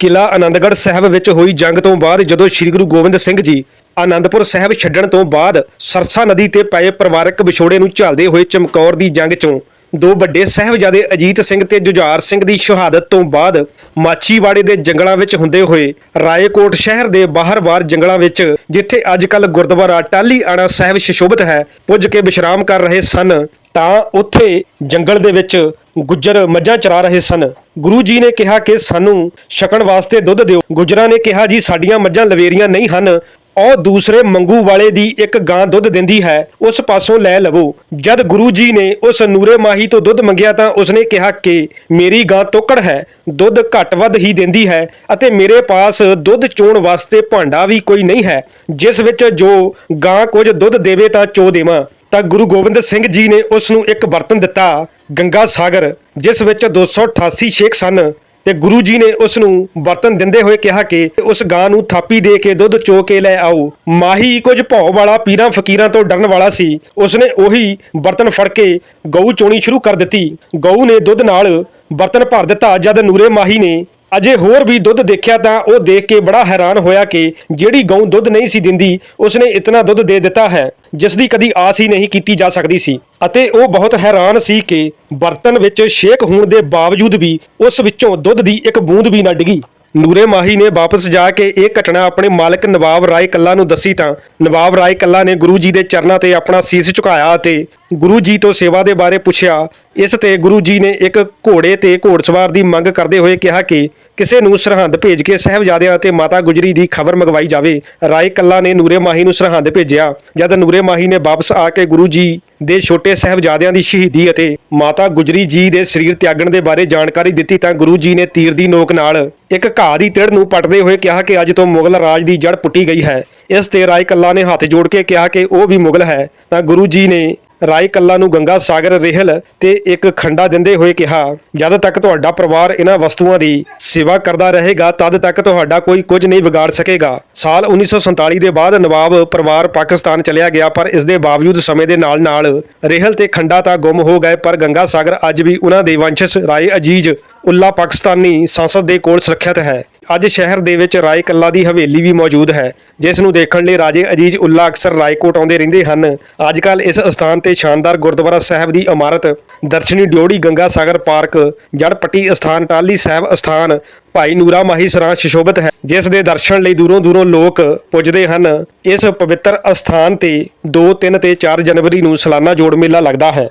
ਕਿਲਾ ਆਨੰਦਗੜ੍ਹ ਸਾਹਿਬ ਵਿੱਚ ਹੋਈ ਜੰਗ ਤੋਂ ਬਾਅਦ ਜਦੋਂ ਸ੍ਰੀ ਗੁਰੂ ਗੋਬਿੰਦ ਸਿੰਘ ਜੀ ਆਨੰਦਪੁਰ ਸਾਹਿਬ ਛੱਡਣ ਤੋਂ ਬਾਅਦ ਸਰਸਾ ਨਦੀ ਤੇ ਪਏ ਪਰਿਵਾਰਕ ਵਿਛੋੜੇ ਨੂੰ ਝੱਲਦੇ ਹੋਏ ਚਮਕੌਰ ਦੀ ਜੰਗ ਚੋਂ ਦੋ ਵੱਡੇ ਸਾਹਿਬਜ਼ਾਦੇ ਅਜੀਤ ਸਿੰਘ ਤੇ ਜੁਝਾਰ ਸਿੰਘ ਦੀ ਸ਼ਹਾਦਤ ਤੋਂ ਬਾਅਦ ਮਾਚੀਵਾੜੇ ਦੇ ਜੰਗਲਾਂ ਵਿੱਚ ਹੁੰਦੇ ਹੋਏ ਰਾਏਕੋਟ ਸ਼ਹਿਰ ਦੇ ਬਾਹਰ-ਬਾਹਰ ਜੰਗਲਾਂ ਵਿੱਚ, ਜਿੱਥੇ ਅੱਜ-ਕੱਲ ਗੁਰਦੁਆਰਾ ਟਾਲੀ ਆਣਾ ਸਾਹਿਬ ਸ਼ਿਸ਼ੋਭਿਤ ਹੈ, ਪੁੱਜ ਕੇ ਵਿਸ਼ਰਾਮ ਕਰ ਰਹੇ ਸਨ। ਤਾਂ ਉੱਥੇ ਜੰਗਲ ਦੇ ਵਿੱਚ ਗੁੱਜਰ ਮੱਝਾਂ ਚਰਾ ਰਹੇ ਸਨ। ਗੁਰੂ ਜੀ ਨੇ ਕਿਹਾ ਕਿ ਸਾਨੂੰ ਛਕਣ ਵਾਸਤੇ ਦੁੱਧ ਦਿਓ। ਗੁੱਜਰਾਂ ਨੇ ਕਿਹਾ, ਜੀ, ਸਾਡੀਆਂ ਮੱਝਾਂ ਲਵੇਰੀਆਂ ਨਹੀਂ ਹਨ। ਉਹ ਦੂਸਰੇ ਮੰਗੂ ਵਾਲੇ ਦੀ ਇੱਕ ਗਾਂ ਦੁੱਧ ਦਿੰਦੀ ਹੈ। ਉਸ ਪਾਸੋਂ ਲੈ ਲਵੋ। ਜਦ ਗੁਰੂ ਜੀ ਨੇ ਉਸ ਨੂਰੇ ਮਾਹੀ ਤੋਂ ਦੁੱਧ ਮੰਗਿਆ ਤਾਂ ਉਸਨੇ ਕਿਹਾ ਕਿ ਮੇਰੀ ਗਾਂ ਤੋਕੜ ਹੈ। ਦੁੱਧ ਘੱਟ ਵੱਧ ਹੀ ਦਿੰਦੀ ਹੈ ਅਤੇ ਮੇਰੇ ਪਾਸ ਦੁੱਧ ਚੋਣ ਵਾਸਤੇ ਭਾਂਡਾ ਵੀ ਕੋਈ ਨਹੀਂ ਹੈ। ਜਿਸ ਵਿੱਚ ਜੋ ਗਾਂ ਕੁਝ ਦੁੱਧ ਦੇਵੇ ਤਾਂ ਚੋ ਦੇਵਾਂ। ਤਾਂ ਗੁਰੂ ਗੋਬਿੰਦ ਸਿੰਘ ਜੀ ਨੇ ਉਸ ਨੂੰ ਇੱਕ ਬਰਤਨ ਦਿੱਤਾ, ਗੰਗਾ ਸਾਗਰ, ਜਿਸ ਵਿੱਚ 288 ਛੇਕ ਸਨ ਤੇ ਗੁਰੂ ਜੀ ਨੇ ਉਸ ਨੂੰ ਬਰਤਨ ਦਿੰਦੇ ਹੋਏ ਕਿਹਾ ਕਿ ਉਸ ਗਾਂ ਨੂੰ ਥਾਪੀ ਦੇ ਕੇ ਦੁੱਧ ਚੋ ਕੇ ਲੈ ਆਓ। ਮਾਹੀ ਕੁਝ ਭੌ ਵਾਲਾ ਪੀਰਾਂ ਫਕੀਰਾਂ ਤੋਂ ਡਰਨ ਵਾਲਾ ਸੀ। ਉਸਨੇ ਉਹੀ ਬਰਤਨ ਫੜ ਕੇ ਗਊ ਚੋਣੀ ਸ਼ੁਰੂ ਕਰ ਦਿੱਤੀ। ਗਊ ਨੇ ਦੁੱਧ ਨਾਲ ਬਰਤਨ ਭਰ ਦਿੱਤਾ ਜਦ ਨੂਰੇ ਮਾਹੀ ਨੇ ਅਜੇ ਹੋਰ ਵੀ ਦੁੱਧ ਦੇਖਿਆ ਤਾਂ ਉਹ ਦੇਖ ਕੇ ਬੜਾ ਹੈਰਾਨ ਹੋਇਆ ਕਿ ਜਿਹੜੀ ਗਊ ਦੁੱਧ ਨਹੀਂ ਸੀ ਦਿੰਦੀ, ਉਸਨੇ ਇਤਨਾ ਦੁੱਧ ਦੇ ਦਿੱਤਾ ਹੈ, ਜਿਸ ਦੀ ਕਦੀ ਆਸ ਹੀ ਨਹੀਂ ਕੀਤੀ ਜਾ ਸਕਦੀ ਸੀ। ਅਤੇ ਉਹ ਬਹੁਤ ਹੈਰਾਨ ਸੀ ਕਿ ਬਰਤਨ ਵਿੱਚ ਛੇਕ ਹੋਣ ਦੇ ਬਾਵਜੂਦ ਵੀ ਉਸ ਵਿੱਚੋਂ ਦੁੱਧ ਦੀ ਇੱਕ ਬੂੰਦ ਵੀ ਨਾ ਡਿੱਗੀ। ਨੂਰੇ ਮਾਹੀ ਨੇ ਵਾਪਸ ਜਾ ਕੇ ਇਹ ਘਟਨਾ ਆਪਣੇ ਮਾਲਕ ਨਵਾਬ ਰਾਏ ਕੱਲਾ ਨੂੰ ਦੱਸੀ ਤਾਂ ਨਵਾਬ ਰਾਏ ਕੱਲਾ ਨੇ ਗੁਰੂ ਜੀ ਦੇ ਚਰਨਾਂ ਤੇ ਆਪਣਾ ਸੀਸ ਝੁਕਾਇਆ ਅਤੇ ਗੁਰੂ ਜੀ ਤੋਂ ਸੇਵਾ ਦੇ ਬਾਰੇ ਪੁੱਛਿਆ। ਇਸ ਤੇ ਗੁਰੂ ਜੀ ਨੇ ਇੱਕ ਘੋੜੇ ਤੇ ਘੋੜਸਵਾਰ ਦੀ ਮੰਗ ਕਰਦੇ ਹੋਏ ਕਿਹਾ ਕਿ ਕਿਸੇ ਨੂੰ ਸਰਹੰਦ ਭੇਜ ਕੇ ਸਹਿਬਜ਼ਾਦਿਆਂ ਅਤੇ ਮਾਤਾ ਗੁਜਰੀ ਦੀ ਖਬਰ ਮੰਗਵਾਈ ਜਾਵੇ, ਰਾਏ ਕੱਲਾ ਨੇ ਨੂਰੇ ਮਾਹੀ ਨੂੰ ਸਰਹੰਦ ਭੇਜਿਆ, ਜਦ ਨੂਰੇ ਮਾਹੀ ਨੇ ਵਾਪਸ ਆ ਕੇ ਗੁਰੂ ਜੀ ਦੇ ਛੋਟੇ ਸਹਿਬਜ਼ਾਦਿਆਂ ਦੀ ਸ਼ਹੀਦੀ ਅਤੇ ਮਾਤਾ ਗੁਜਰੀ ਜੀ ਦੇ ਸਰੀਰ ਤਿਆਗਣ ਦੇ ਬਾਰੇ ਜਾਣਕਾਰੀ ਦਿੱਤੀ ਤਾਂ ਗੁਰੂ ਜੀ ਨੇ ਤੀਰ ਦੀ ਨੋਕ ਨਾਲ ਇੱਕ ਘਾਹ ਦੀ ਤਿੜ ਨੂੰ ਪੱਟਦੇ ਹੋਏ ਕਿਹਾ ਕਿ ਅੱਜ ਤੋਂ ਮੁਗਲ ਰਾਜ ਦੀ ਜੜ ਪੁੱਟੀ ਗਈ ਹੈ। ਇਸ ਤੇ ਰਾਏ ਕੱਲਾ ਨੇ ਹੱਥ ਜੋੜ ਕੇ ਕਿਹਾ ਕਿ ਉਹ ਵੀ ਮੁਗਲ ਹੈ। ਤਾਂ ਗੁਰੂ ਜੀ ਨੇ ਰਾਏ ਕੱਲਾ ਨੂੰ ਗੰਗਾ ਸਾਗਰ ਰਹਿਲ ਤੇ ਇੱਕ ਖੰਡਾ ਦਿੰਦੇ ਹੋਏ ਕਿਹਾ, ਜਦ ਤੱਕ ਤੁਹਾਡਾ ਪਰਿਵਾਰ ਇਹਨਾਂ ਵਸਤੂਆਂ ਦੀ ਸੇਵਾ ਕਰਦਾ ਰਹੇਗਾ, ਤਦ ਤੱਕ ਤੁਹਾਡਾ ਕੋਈ ਕੁਝ ਨਹੀਂ ਵਿਗਾੜ ਸਕੇਗਾ। ਸਾਲ 1947 ਦੇ ਬਾਅਦ ਨਵਾਬ ਪਰਿਵਾਰ ਪਾਕਿਸਤਾਨ ਚਲਿਆ ਗਿਆ, ਪਰ ਇਸ ਦੇ ਬਾਵਜੂਦ ਸਮੇਂ ਦੇ ਨਾਲ-ਨਾਲ ਰਹਿਲ ਤੇ ਖੰਡਾ ਤਾਂ ਗੁੰਮ ਹੋ ਗਏ, ਪਰ ਗੰਗਾ ਸਾਗਰ ਅੱਜ ਵੀ ਉਹਨਾਂ ਦੇ ਵੰਸ਼ਜ ਰਾਏ ਅਜੀਜ਼ ਉੱਲਾ ਪਾਕਿਸਤਾਨੀ ਸੰਸਦ ਦੇ ਕੋਲ ਸੁਰੱਖਿਅਤ ਹੈ। ਅੱਜ ਸ਼ਹਿਰ ਦੇ ਵਿੱਚ ਰਾਏ ਕੱਲਾ ਦੀ ਹਵੇਲੀ ਵੀ ਮੌਜੂਦ ਹੈ, ਜਿਸ ਨੂੰ ਦੇਖਣ ਲਈ ਰਾਜੇ ਅਜੀਜ਼ ਉੱਲਾ ਅਕਸਰ ਰਾਏਕੋਟ ਆਉਂਦੇ ਰਹਿੰਦੇ ਹਨ। ਅੱਜ ਕੱਲ ਇਸ ਸਥਾਨ ਤੇ ਸ਼ਾਨਦਾਰ ਗੁਰਦੁਆਰਾ ਸਾਹਿਬ ਦੀ ਇਮਾਰਤ, ਦਰਸ਼ਨੀ ਡਿਓੜੀ ਗੰਗਾ ਸਾਗਰ ਪਾਰਕ, ਜੜਪੱਟੀ ਸਥਾਨ ਟਾਲੀ ਸਾਹਿਬ ਸਥਾਨ ਭਾਈ ਨੂਰਾ ਮਾਹੀ ਸਰਾਂ ਸ਼ਿਸ਼ੋਭਿਤ ਹੈ, ਜਿਸ ਦੇ ਦਰਸ਼ਨ ਲਈ ਦੂਰੋਂ ਦੂਰੋਂ ਲੋਕ ਪੁੱਜਦੇ ਹਨ। ਇਸ ਪਵਿੱਤਰ ਅਸਥਾਨ ਤੇ 2 3 ਤੇ 4 ਜਨਵਰੀ ਨੂੰ ਸਾਲਾਨਾ ਜੋੜ ਮੇਲਾ ਲੱਗਦਾ ਹੈ।